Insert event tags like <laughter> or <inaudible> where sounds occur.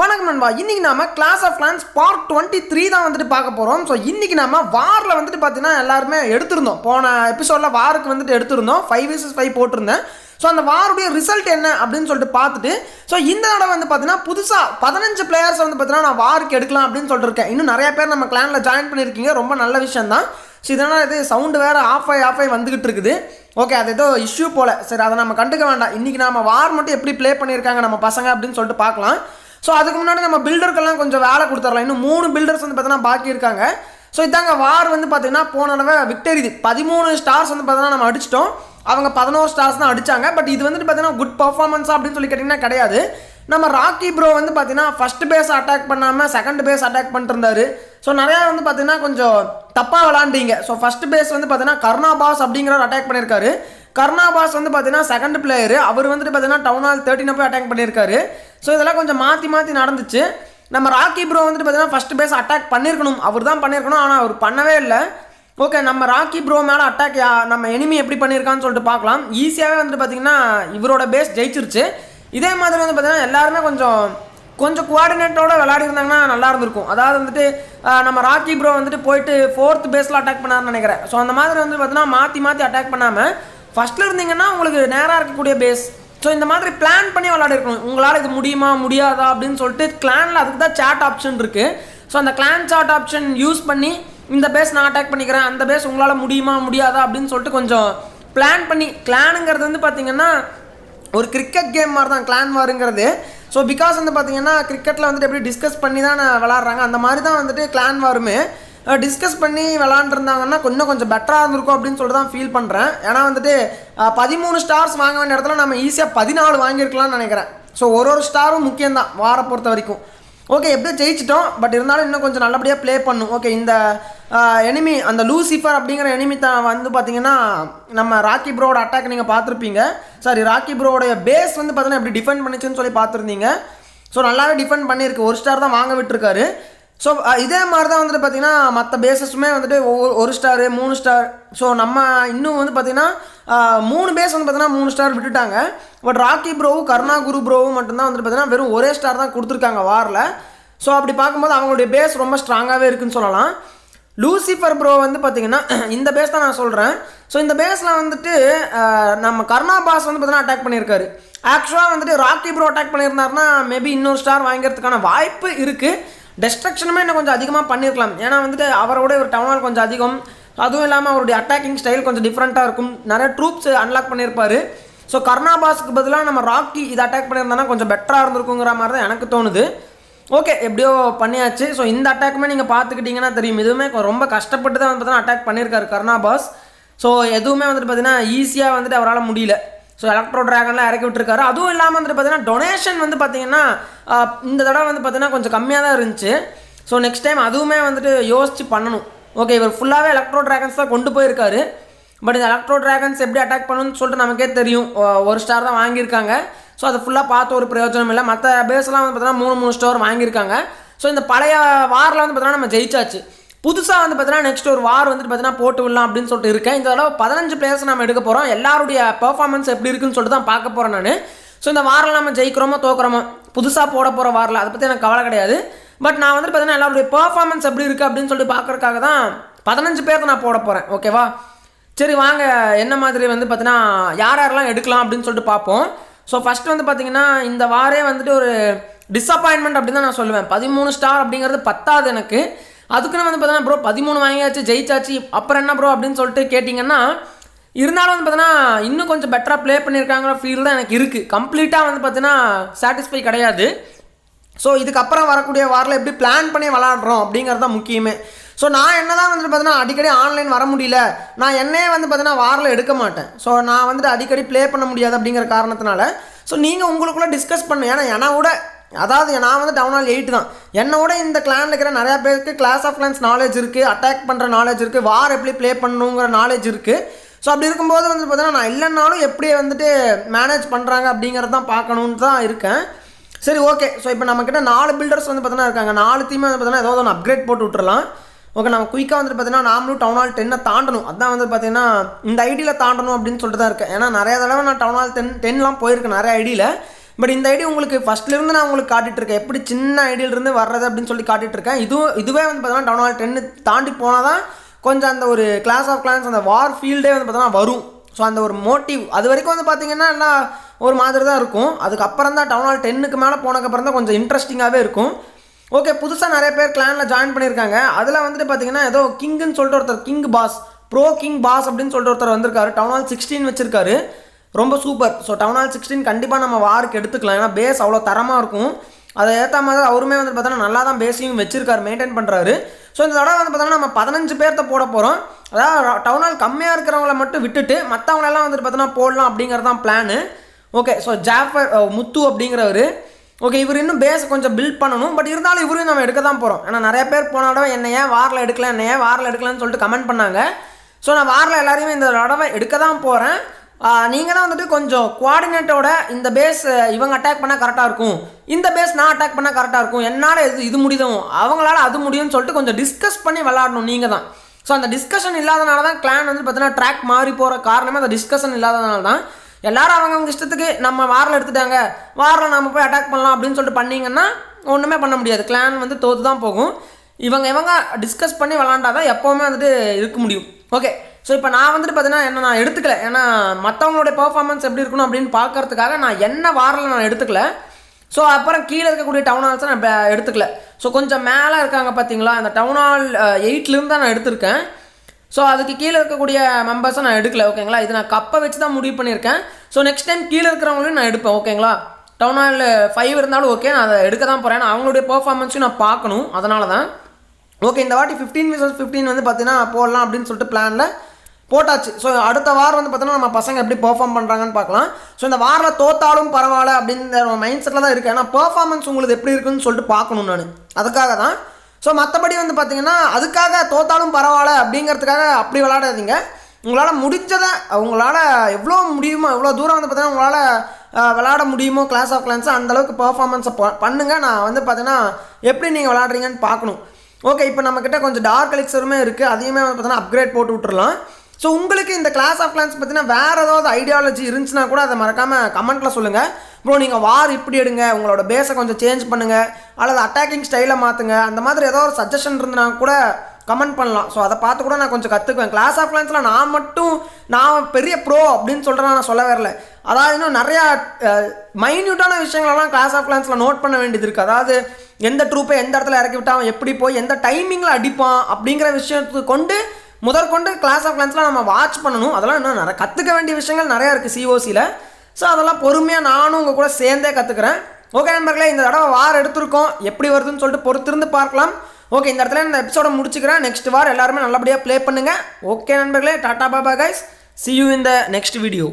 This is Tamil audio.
வணக்கம் நண்பா. இன்றைக்கி நாம் clash of clans part twenty three தான் வந்துட்டு பார்க்க போகிறோம் ஸோ இன்றைக்கி நம்ம வாரில் வந்துட்டு பார்த்தீங்கன்னா எல்லாருமே எடுத்திருந்தோம். போன எபிசோடில் வாருக்கு வந்துட்டு எடுத்திருந்தோம். ஃபைவ் விசஸ் ஃபைவ் போட்டிருந்தேன். ஸோ அந்த வாருடைய ரிசல்ட் என்ன அப்படின்னு சொல்லிட்டு பார்த்துட்டு ஸோ இந்த தடவை வந்து பார்த்தீங்கன்னா புதுசாக பதினஞ்சு பிளேயர்ஸ் வந்து பார்த்தீங்கன்னா நான் வாருக்கு எடுக்கலாம் அப்படின்னு சொல்லிட்டு இன்னும் நிறைய பேர் நம்ம கிளானில் ஜாயின் பண்ணியிருக்கீங்க. ரொம்ப நல்ல விஷயம் தான். ஸோ இதனால் இது சவுண்டு வேறு ஆஃப் ஆகி ஆஃப் ஆகி வந்துகிட்டு இருக்குது. ஓகே அது ஏதோ இஷ்யூ போல. சரி அதை நம்ம கண்டுக்க வேண்டாம். இன்றைக்கி நம்ம வார் மட்டும் எப்படி ப்ளே பண்ணியிருக்காங்க நம்ம பசங்க அப்படின்னு சொல்லிட்டு பார்க்கலாம். ஸோ அதுக்கு முன்னாடி நம்ம பில்டருக்கெல்லாம் கொஞ்சம் வேலை கொடுத்துடலாம். இன்னும் மூணு பில்டர்ஸ் வந்து பார்த்தீங்கன்னா பாக்கி இருக்காங்க. ஸோ இதாங்க வார் வந்து பார்த்தீங்கன்னா போன தடவை விக்டரி இது. பதிமூணு ஸ்டார்ஸ் வந்து பார்த்தீங்கன்னா நம்ம அடிச்சிட்டோம். அவங்க பதினோரு ஸ்டார்ஸ் தான் அடிச்சாங்க. பட் இது வந்துட்டு பார்த்தீங்கன்னா குட் பர்ஃபார்மன்ஸ் அப்படின்னு சொல்லி கேட்டிங்கன்னா கிடையாது. நம்ம ராக்கி ப்ரோ வந்து பார்த்தீங்கன்னா ஃபஸ்ட் பேஸ் அட்டாக் பண்ணாமல் செகண்ட் பேஸ் அட்டாக் பண்ணிருந்தாரு ஸோ நிறையா வந்து பார்த்தீங்கன்னா கொஞ்சம் தப்பாக விளாண்டீங்க ஸோ ஃபஸ்ட் பேஸ் வந்து பார்த்தீங்கன்னா கர்ணா பாஸ் அப்படிங்கிறவர் அட்டாக் பண்ணியிருக்காரு. கர்ணாபாஸ் வந்து பார்த்தீங்கன்னா செகண்ட் பிளேயர் அவர் வந்துட்டு பார்த்தீங்கன்னா டவுன் ஹால் தேர்ட்டினை போய் அட்டாக் பண்ணியிருக்காரு. ஸோ இதெல்லாம் கொஞ்சம் மாற்றி மாற்றி நடந்துச்சு. நம்ம ராக்கி ப்ரோ வந்துட்டு பார்த்தீங்கன்னா ஃபர்ஸ்ட் பேஸ் அட்டாக் பண்ணியிருக்கணும் அவர் தான் பண்ணியிருக்கணும் ஆனால் அவர் பண்ணவே இல்லை. ஓகே நம்ம ராக்கி ப்ரோ மேலே அட்டாக் நம்ம எனிமி எப்படி பண்ணியிருக்கான்னு சொல்லிட்டு பார்க்கலாம். ஈஸியாகவே வந்துட்டு பார்த்தீங்கன்னா இவரோட பேஸ் ஜெயிச்சிருச்சு. இதே மாதிரி வந்து பார்த்தீங்கன்னா எல்லாருமே கொஞ்சம் கொஞ்சம் கோஆர்டினேட்டோட விளையாடி இருந்தாங்கன்னா நல்லா இருந்திருக்கும். அதாவது வந்துட்டு நம்ம ராக்கி ப்ரோ வந்துட்டு போயிட்டு ஃபோர்த் பேஸில் அட்டாக் பண்ணாருன்னு நினைக்கிறேன். ஸோ அந்த மாதிரி வந்து பார்த்தீங்கன்னா மாற்றி மாற்றி அட்டாக் பண்ணாமல் ஃபஸ்ட்டில் இருந்தீங்கன்னா உங்களுக்கு நேராக இருக்கக்கூடிய பேஸ் ஸோ இந்த மாதிரி பிளான் பண்ணி விளாட இருக்கணும். உங்களால் இது முடியுமா முடியாதா அப்படின்னு சொல்லிட்டு கிளானில் அதுக்கு தான் சாட் ஆப்ஷன் இருக்குது ஸோ அந்த கிளான் சாட் ஆப்ஷன் யூஸ் பண்ணி இந்த பேஸ் நான் அட்டாக் பண்ணிக்கிறேன். அந்த பேஸ் உங்களால் முடியுமா முடியாதா அப்படின்னு சொல்லிட்டு கொஞ்சம் பிளான் பண்ணி கிளானுங்கிறது வந்து பார்த்தீங்கன்னா ஒரு கிரிக்கெட் கேம் மாதிரி தான் கிளான் வாருங்கிறது. ஸோ பிகாஸ் வந்து பார்த்தீங்கன்னா கிரிக்கெட்டில் வந்துட்டு எப்படி டிஸ்கஸ் பண்ணி தான் விளாட்றாங்க அந்த மாதிரி தான் வந்துட்டு கிளான் வாருமே. டிஸ்கஸ் பண்ணி விளாண்டுருந்தாங்கன்னா இன்னும் கொஞ்சம் பெட்டராக இருந்திருக்கும் அப்படின்னு சொல்லிட்டு தான் ஃபீல் பண்ணுறேன் ஏன்னா வந்துட்டு பதிமூணு ஸ்டார்ஸ் வாங்க வேண்டிய இடத்துல நம்ம ஈஸியாக பதினாலு வாங்கியிருக்கலாம்னு நினைக்கிறேன். ஸோ ஒரு ஒரு ஸ்டாரும் முக்கியம்தான் வார பொறுத்த வரைக்கும். ஓகே எப்படியோ ஜெயிச்சிட்டோம் பட் இருந்தாலும் இன்னும் கொஞ்சம் நல்லபடியாக ப்ளே பண்ணும். ஓகே இந்த எனிமி அந்த லூசிஃபர் அப்படிங்கிற எனிமி தான் வந்து பார்த்தீங்கன்னா நம்ம ராக்கி ப்ரோவோட அட்டாக் நீங்கள் பார்த்துருப்பீங்க. சாரி ராக்கி ப்ரோவோடைய பேஸ் வந்து பார்த்தீங்கன்னா எப்படி டிஃபெண்ட் பண்ணிச்சுன்னு சொல்லி பார்த்துருந்தீங்க. ஸோ நல்லாவே டிஃபெண்ட் பண்ணியிருக்கு. ஒரு ஸ்டார் தான் வாங்க விட்டுருக்காரு. ஸோ இதே மாதிரி தான் வந்துட்டு பார்த்தீங்கன்னா மற்ற பேஸஸுமே வந்துட்டு ஒவ்வொரு ஒரு ஸ்டாரு மூணு ஸ்டார் ஸோ நம்ம இன்னும் வந்து பார்த்திங்கன்னா மூணு பேஸ் வந்து பார்த்திங்கன்னா மூணு ஸ்டார் விட்டுட்டாங்க. பட் ராக்கி ப்ரோவும் கருணா குரு ப்ரோவும் மட்டும்தான் வந்துட்டு பார்த்தீங்கன்னா வெறும் ஒரே ஸ்டார் தான் கொடுத்துருக்காங்க வாரில். ஸோ அப்படி பார்க்கும்போது அவங்களுடைய பேஸ் ரொம்ப ஸ்ட்ராங்காகவே இருக்குன்னு சொல்லலாம். லூசிஃபர் ப்ரோ வந்து பார்த்தீங்கன்னா <clears throat> இந்த பேஸ் தான் நான் சொல்கிறேன் ஸோ இந்த பேஸில் வந்துட்டு நம்ம கருணா பாஸ் வந்து பார்த்தீங்கன்னா அட்டாக் பண்ணியிருக்காரு. ஆக்சுவலாக வந்துட்டு ராக்கி ப்ரோ அட்டாக் பண்ணியிருந்தாருன்னா மேபி இன்னொரு ஸ்டார் வாங்கிறதுக்கான வாய்ப்பு இருக்குது டெஸ்ட்ரக்ஷனுமே இன்னும் கொஞ்சம் அதிகமாக பண்ணியிருக்கலாம் ஏன்னா வந்துட்டு அவரோட ஒரு டவுனால் கொஞ்சம் அதிகம். அதுவும் இல்லாமல் அவருடைய அட்டாக்கிங் ஸ்டைல் கொஞ்சம் டிஃப்ரெண்ட்டாக இருக்கும். நிறைய ட்ரூப்ஸ் அன்லாக் பண்ணியிருப்பாரு ஸோ கர்ணாபாஸுக்கு பதிலாக நம்ம ராக்கி இதை அட்டாக் பண்ணியிருந்தோன்னா கொஞ்சம் பெட்டராக இருந்திருக்குங்கிற மாதிரி தான் எனக்கு தோணுது. ஓகே எப்படியோ பண்ணியாச்சு. ஸோ இந்த அட்டாக்குமே நீங்கள் பார்த்துக்கிட்டிங்கன்னா தெரியும். இதுவுமே ரொம்ப கஷ்டப்பட்டு தான் வந்து பார்த்தீங்கன்னா அட்டாக் பண்ணியிருக்காரு கர்ணாபாஸ். ஸோ எதுவுமே வந்துட்டு பார்த்தீங்கன்னா ஈஸியாக வந்துட்டு அவரால் முடியல. ஸோ எலக்ட்ரோ ட்ராகன்லாம் இறக்கி விட்டுருக்காரு. அதுவும் இல்லாமல் வந்துட்டு பார்த்தீங்கன்னா டொனேஷன் வந்து பார்த்தீங்கன்னா இந்த தடவை வந்து பார்த்தீங்கன்னா கொஞ்சம் கம்மியாக தான் இருந்துச்சு. ஸோ நெக்ஸ்ட் டைம் அதுவுமே வந்துட்டு யோசித்து பண்ணணும். ஓகே இவர் ஃபுல்லாகவே எலக்ட்ரோ ட்ராகன்ஸ் தான் கொண்டு போயிருக்காரு. பட் இந்த எலக்ட்ரோ ட்ராகன்ஸ் எப்படி அட்டாக் பண்ணணும்னு சொல்லிட்டு நமக்கே தெரியும். ஒரு ஸ்டார் தான் வாங்கியிருக்காங்க. ஸோ அதை ஃபுல்லாக பார்த்து ஒரு பிரயோஜனம் இல்லை. மற்ற பேஸ்லாம் வந்து பார்த்தீங்கன்னா மூணு மூணு ஸ்டோர் வாங்கியிருக்காங்க. ஸோ இந்த பழைய வாரில் வந்து பார்த்தீங்கன்னா நம்ம ஜெயிச்சாச்சு. புதுசாக வந்து பார்த்தீங்கன்னா நெக்ஸ்ட் ஒரு வார் வந்துட்டு பார்த்தீங்கன்னா போட்டு விடலாம் அப்படின்னு சொல்லிட்டு இருக்கேன். இந்த தடவை பதினஞ்சு பிளேயர்ஸ் நம்ம எடுக்க போகிறோம் எல்லாருடைய பெர்ஃபார்மன்ஸ் எப்படி இருக்குன்னு சொல்லிட்டு தான் பார்க்க போகிறேன் நான். ஸோ இந்த வாரில் நம்ம ஜெயிக்கிறோமோ தோக்குறோமோ புதுசாக போட போகிற வாரில் அதை பற்றி எனக்கு கவலை கிடையாது. பட் நான் வந்துட்டு பார்த்தீங்கன்னா எல்லாருடைய பெர்ஃபார்மன்ஸ் எப்படி இருக்குது அப்படின்னு சொல்லிட்டு பார்க்கறதுக்காக தான் பதினஞ்சு பேருக்கு நான் போட போகிறேன் ஓகேவா சரி வாங்க. என்ன மாதிரி வந்து பார்த்தீங்கன்னா யார் யாரெல்லாம் எடுக்கலாம் அப்படின்னு சொல்லிட்டு பார்ப்போம். ஸோ ஃபஸ்ட்டு வந்து பார்த்தீங்கன்னா இந்த வாரே வந்துட்டு ஒரு டிஸப்பாயின்மெண்ட் அப்படின்னு தான் நான் சொல்லுவேன். பதிமூணு ஸ்டார் அப்படிங்கிறது பத்தாது எனக்கு. அதுக்குன்னு வந்து பார்த்தீங்கன்னா ப்ரோ பதிமூணு வாங்கியாச்சு ஜெயிச்சாச்சு அப்புறம் என்ன ப்ரோ அப்படின்னு சொல்லிட்டு கேட்டிங்கன்னா இருந்தாலும் வந்து பார்த்தீங்கன்னா இன்னும் கொஞ்சம் பெட்டராக ப்ளே பண்ணியிருக்காங்கிற ஃபீல் தான் எனக்கு இருக்குது கம்ப்ளீட்டாக வந்து பார்த்தீங்கன்னா சாட்டிஸ்ஃபை கிடையாது. ஸோ இதுக்கப்புறம் வரக்கூடிய வாரில் எப்படி பிளான் பண்ணி விளாட்றோம் அப்படிங்கிறது தான் முக்கியமே. ஸோ நான் என்ன தான் வந்துட்டு பார்த்தீங்கன்னா அடிக்கடி ஆன்லைன் வர முடியல. நான் என்னையே வந்து பார்த்தீங்கன்னா வாரில் எடுக்க மாட்டேன். ஸோ நான் வந்துட்டு அடிக்கடி ப்ளே பண்ண முடியாது அப்படிங்கிற காரணத்தினால ஸோ நீங்கள் உங்களுக்குள்ளே டிஸ்கஸ் பண்ணு. ஏன்னா என்னை விட அதாவது நான் வந்து டவுன் ஹால் எயிட் தான். என்னை விட இந்த கிளானில் இருக்கிற நிறையா பேருக்கு கிளாஸ் ஆஃப் கிளான்ஸ் நாலேஜ் இருக்குது அட்டாக் பண்ணுற நாலேஜ் இருக்குது வார் எப்படி ப்ளே பண்ணணுங்கிற நாலேஜ் இருக்குது ஸோ அப்படி இருக்கும்போது வந்து பார்த்தீங்கன்னா நான் இல்லைன்னாலும் எப்படி வந்துட்டு மேனேஜ் பண்ணுறாங்க அப்படிங்கிறது தான் பார்க்கணுன்னு தான் இருக்கேன். சரி ஓகே ஸோ இப்போ நம்மக்கிட்ட நாலு பில்டர்ஸ் வந்து பார்த்தீங்கன்னா இருக்காங்க. நாலு தீமே வந்து பார்த்தீங்கன்னா ஏதாவது ஒன்று அப்கிரேட் போட்டு விட்டுறலாம். ஓகே நம்ம குயிக்காக வந்துட்டு பார்த்தீங்கன்னா நாமளும் டவுன் ஹால் டென்னை தாண்டணும். அதான் வந்து பார்த்தீங்கன்னா இந்த ஐடியில் தாண்டணும் அப்படின்னு சொல்லிட்டு தான் இருக்கேன். ஏன்னா நிறைய தடவை நான் டவுன் ஹால் டென் டென்லாம் போயிருக்கேன் நிறைய ஐடியில் பட் இந்த ஐடி உங்களுக்கு ஃபஸ்ட்லேருந்து நான் உங்களுக்கு காட்டிட்டு இருக்கேன். எப்படி சின்ன ஐடியிலிருந்து வர்றது அப்படின்னு சொல்லி காட்டிட்டு இருக்கேன். இதுவும் இதுவே வந்து பார்த்தோன்னா டவுன் ஹால் டென்னு தாண்டி போனால் தான் கொஞ்சம் அந்த ஒரு கிளாஸ் ஆஃப் கிளான்ஸ் அந்த வார் ஃபீல்டே வந்து பார்த்தோன்னா வரும். ஸோ அந்த ஒரு மோட்டிவ் அது வரைக்கும் வந்து பார்த்தீங்கன்னா எல்லாம் ஒரு மாதிரி தான் இருக்கும். அதுக்கப்புறம் தான் டவுன் ஹால் டென்னுக்கு மேலே போனதுக்கப்புறம் தான் கொஞ்சம் இன்ட்ரெஸ்டிங்காகவே இருக்கும். ஓகே புதுசாக நிறைய பேர் கிளானில் ஜாயின் பண்ணியிருக்காங்க. அதில் வந்துட்டு பார்த்தீங்கன்னா ஏதோ கிங்குன்னு சொல்லிட்டு ஒருத்தர் king boss bro king boss அப்படின்னு சொல்லிட்டு ஒருத்தர் வந்திருக்காரு. டவுன் ஹால் சிக்ஸ்டீன் வச்சிருக்காரு. ரொம்ப super. So town hall sixteen கண்டிப்பாக நம்ம வாருக்கு எடுத்துக்கலாம். ஏன்னா பேஸ் அவ்வளோ தரமாக இருக்கும். அதை ஏற்ற மாதிரி அவருமே வந்து பார்த்தோன்னா நல்லா தான் பேஸையும் வச்சிருக்காரு மெயின்டைன் பண்ணுறாரு ஸோ இந்த தடவை வந்து பார்த்தோன்னா நம்ம பதினஞ்சு பேர்த்த போட போகிறோம் அதாவது டவுன் ஹால் கம்மியாக இருக்கிறவங்கள மட்டும் விட்டுட்டு மற்றவங்களெல்லாம் வந்துட்டு பார்த்தோன்னா போடலாம் அப்படிங்கிறது தான் plan okay so Jafar Muthu அப்படிங்கிறவர். ஓகே இவர் இன்னும் பேஸ் கொஞ்சம் பில்ட் பண்ணணும். பட் இருந்தாலும் இவரையும் நம்ம எடுக்க தான் போகிறோம் ஏன்னா நிறைய பேர் போன தடவை என்ன ஏன் வாரில் எடுக்கல என்ன ஏன் வாரில் எடுக்கலன்னு சொல்லிட்டு கமெண்ட் பண்ணாங்க. ஸோ நான் வாரில் எல்லாரையுமே இந்த தடவை எடுக்க தான் போகிறேன் நீங்கள் தான் வந்துட்டு கொஞ்சம் குவாடினேட்டோட இந்த பேஸ் இவங்க அட்டாக் பண்ணால் கரெக்டாக இருக்கும். இந்த பேஸ் நான் அட்டாக் பண்ணால் கரெக்டாக இருக்கும். என்னால் இது இது முடியும் அவங்களால அது முடியும்னு சொல்லிட்டு கொஞ்சம் டிஸ்கஸ் பண்ணி விளாடணும் நீங்கள் தான் ஸோ அந்த டிஸ்கஷன் இல்லாதனால தான் கிளான் வந்து பார்த்தீங்கன்னா ட்ராக் மாறி போகிற காரணமே அந்த டிஸ்கஷன் இல்லாதனால தான் எல்லாரும் அவங்கவுங்க இஷ்டத்துக்கு நம்ம வாரில் எடுத்துட்டாங்க. வாரில் நம்ம போய் அட்டாக் பண்ணலாம் அப்படின்னு சொல்லிட்டு பண்ணிங்கன்னா ஒன்றுமே பண்ண முடியாது. கிளான் வந்து தோத்து தான் போகும். இவங்க இவங்க டிஸ்கஸ் பண்ணி விளாண்டாதான் எப்போவுமே வந்துட்டு இருக்க முடியும். ஓகே ஸோ இப்போ நான் வந்துட்டு பார்த்தீங்கன்னா என்ன நான் எடுத்துக்கல. ஏன்னா மற்றவங்களுடைய பர்ஃபார்மன்ஸ் எப்படி இருக்கணும் அப்படின்னு பார்க்கறதுக்காக நான் என்ன வாரில் நான் எடுத்துக்கல. ஸோ அப்புறம் கீழே இருக்கக்கூடிய டவுன் ஹால்ஸை நான் எடுத்துக்கல. ஸோ கொஞ்சம் மேலே இருக்காங்க பார்த்தீங்களா அந்த டவுன் ஹால் எயிட்லேருந்து தான் நான் எடுத்திருக்கேன். ஸோ அதுக்கு கீழே இருக்கக்கூடிய மெம்பர்ஸை நான் எடுக்கல ஓகேங்களா இது நான் கப்பை வச்சு தான் முடிவு பண்ணியிருக்கேன். ஸோ நெக்ஸ்ட் டைம் கீழே இருக்கிறவங்களையும் நான் எடுப்பேன் ஓகேங்களா டவுன் ஹால் ஃபைவ் இருந்தாலும் ஓகே நான் அதை எடுக்க தான் போகிறேன் அவங்களுடைய பர்ஃபார்மன்ஸையும் நான் பார்க்கணும் அதனால தான். ஓகே இந்த வாட்டி ஃபிஃப்டீன் விசஸ் ஃபிஃப்டீன் வந்து பார்த்தீங்கன்னா போடலாம் அப்படின்னு சொல்லிட்டு பிளானில் போட்டாச்சு. ஸோ அடுத்த வாரம் வந்து பார்த்தோன்னா நம்ம பசங்க எப்படி பெர்ஃபார்ம் பண்ணுறாங்கன்னு பார்க்கலாம். ஸோ இந்த வாரில் தோத்தாலும் பரவாயில்ல அப்படின்ற மைண்ட் செட்டில் தான் இருக்குது ஏன்னா பெர்ஃபார்மன்ஸ் உங்களுக்கு எப்படி இருக்குன்னு சொல்லிட்டு பார்க்கணும் நான். அதுக்காக தான். ஸோ மற்றபடி வந்து பார்த்தீங்கன்னா அதுக்காக தோத்தாலும் பரவாயில்ல அப்படிங்கிறதுக்காக அப்படி விளாடாதீங்க உங்களால் முடிஞ்சதை உங்களால் எவ்வளோ முடியுமோ எவ்வளோ தூரம் வந்து பார்த்தீங்கன்னா உங்களால் விளாட முடியுமோ கிளாஸ் ஆஃப் கிளான்ஸ் அந்தளவுக்கு பர்ஃபார்மன்ஸை பண்ணுங்கள் நான் வந்து பார்த்தீங்கன்னா எப்படி நீங்கள் விளாட்றீங்கன்னு பார்க்கணும். ஓகே இப்போ நம்மக்கிட்ட கொஞ்சம் டார்க் எலிக்சருமே இருக்குது அதையுமே வந்து பார்த்தீங்கன்னா அப்கிரேட் போட்டு விட்டுறலாம். ஸோ உங்களுக்கு இந்த கிளாஸ் ஆஃப் கிளான்ஸ் பார்த்தீங்கன்னா வேறு ஏதாவது ஐடியாலஜி இருந்துச்சுன்னா கூட அதை மறக்காமல் கமெண்ட்டில் சொல்லுங்கள் ப்ரோ நீங்கள் வார் இப்படி எடுங்க உங்களோட பேஸை கொஞ்சம் சேஞ்ச் பண்ணுங்கள் அல்லது அட்டாக்கிங் ஸ்டைலை மாற்றுங்க அந்த மாதிரி ஏதோ ஒரு சஜஷன் இருந்துனா கூட கமெண்ட் பண்ணலாம். ஸோ அதை பார்த்து கூட நான் கொஞ்சம் கற்றுக்குவேன் கிளாஸ் ஆஃப் கிளான்ஸில் நான் மட்டும் நான் பெரிய ப்ரோ அப்படின்னு சொல்கிறேன் நான் சொல்ல வரல. அதாவது இன்னும் நிறையா மைன்யூட்டான விஷயங்களெல்லாம் கிளாஸ் ஆஃப் கிளான்ஸில் நோட் பண்ண வேண்டியது இருக்குது அதாவது எந்த ட்ரூப்பை எந்த இடத்துல இறக்கி விட்டான் அவன் எப்படி போய் எந்த டைமிங்கில் அடிப்பான் அப்படிங்கிற விஷயத்துக்கு கொண்டு முதற்கொண்டு கிளாஸ் ஆஃப் கிளான்ஸ்லாம் நம்ம வாட்ச் பண்ணணும். அதெல்லாம் இன்னும் நிறைய கற்றுக்க வேண்டிய விஷயங்கள் நிறையா இருக்குது சிஓசியில் ஸோ அதெல்லாம் பொறுமையாக நானும் உங்கள் கூட சேர்ந்தே கற்றுக்குறேன் ஓகே நண்பர்களே இந்த தடவை வார் எடுத்திருக்கோம். எப்படி வருதுன்னு சொல்லிட்டு பொறுத்திருந்து பார்க்கலாம். ஓகே இந்த இடத்துல இந்த எபிசோட முடிச்சுக்கிறேன். நெக்ஸ்ட் வார் எல்லாருமே நல்லபடியாக ப்ளே பண்ணுங்கள் ஓகே நண்பர்களே டாடா பாபா கைஸ் சி யூ இந்த நெக்ஸ்ட் வீடியோ